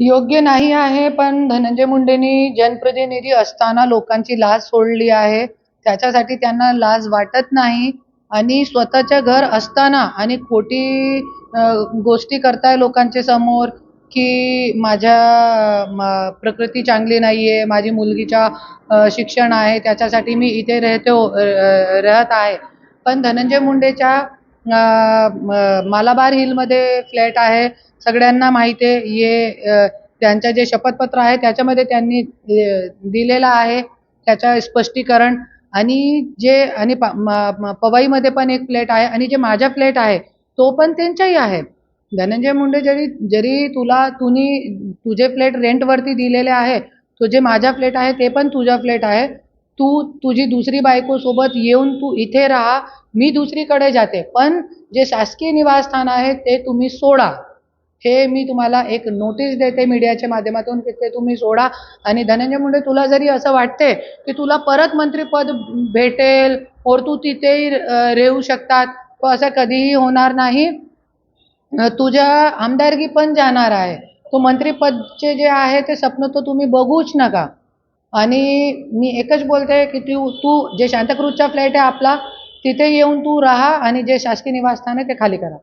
योग्य नाही आहे पण धनंजय मुंडेंनी जनप्रतिनिधी असताना लोकांची लाज सोडली आहे. त्याच्यासाठी त्यांना लाज वाटत नाही. आणि स्वतःच्या घर असताना आणि खोटी गोष्टी करताय लोकांच्या समोर की माझ्या म- प्रकृती चांगली नाही आहे माझी मुलगीच्या शिक्षण आहे त्याच्यासाठी मी इथे राहतो राहत आहे. पण धनंजय मुंडेच्या मालाबार हिलमध्ये फ्लॅट आहे. सगळ्यांना माहिती आहे. ये त्यांचं जे शपथपत्र आहे त्याच्यामध्ये त्यांनी दिलेलं आहे. त्याचं स्पष्टीकरण. आणि जे आणि प- पवईमध्ये पण एक फ्लॅट आहे. आणि जे माझा फ्लॅट आहे तो पण त्यांचाही आहे. धनंजय मुंडे जरी जरी तुला तुम्ही तुझे फ्लॅट रेंटवरती दिलेले आहे तो जे माझा फ्लॅट आहे ते पण तुझा फ्लॅट आहे. तू तुझी दुसरी बायकोसोबत येऊन तू इथे राहा. मी दुसरीकडे जाते. पण जे शासकीय निवासस्थान आहे ते तुम्ही सोडा. हे मी तुम्हाला एक नोटीस देते मीडियाच्या माध्यमातून की ते तुम्ही सोडा. आणि धनंजय मुंडे तुला जरी असं वाटते की तुला परत मंत्रिपद भेटेल और तू तिथेही रेहू शकतात तो असं कधीही होणार नाही. तुझ्या आमदारकी पण जाणार आहे. तो मंत्रिपदचे जे आहे ते स्वप्न तो तुम्ही बघूच नका. आणि मी एकच बोलते की तू तू जे शांताक्रूजचा फ्लॅट आहे आपला तिथे येऊन तू राहा आणि जे शासकीय निवासस्थान आहे ते खाली करा.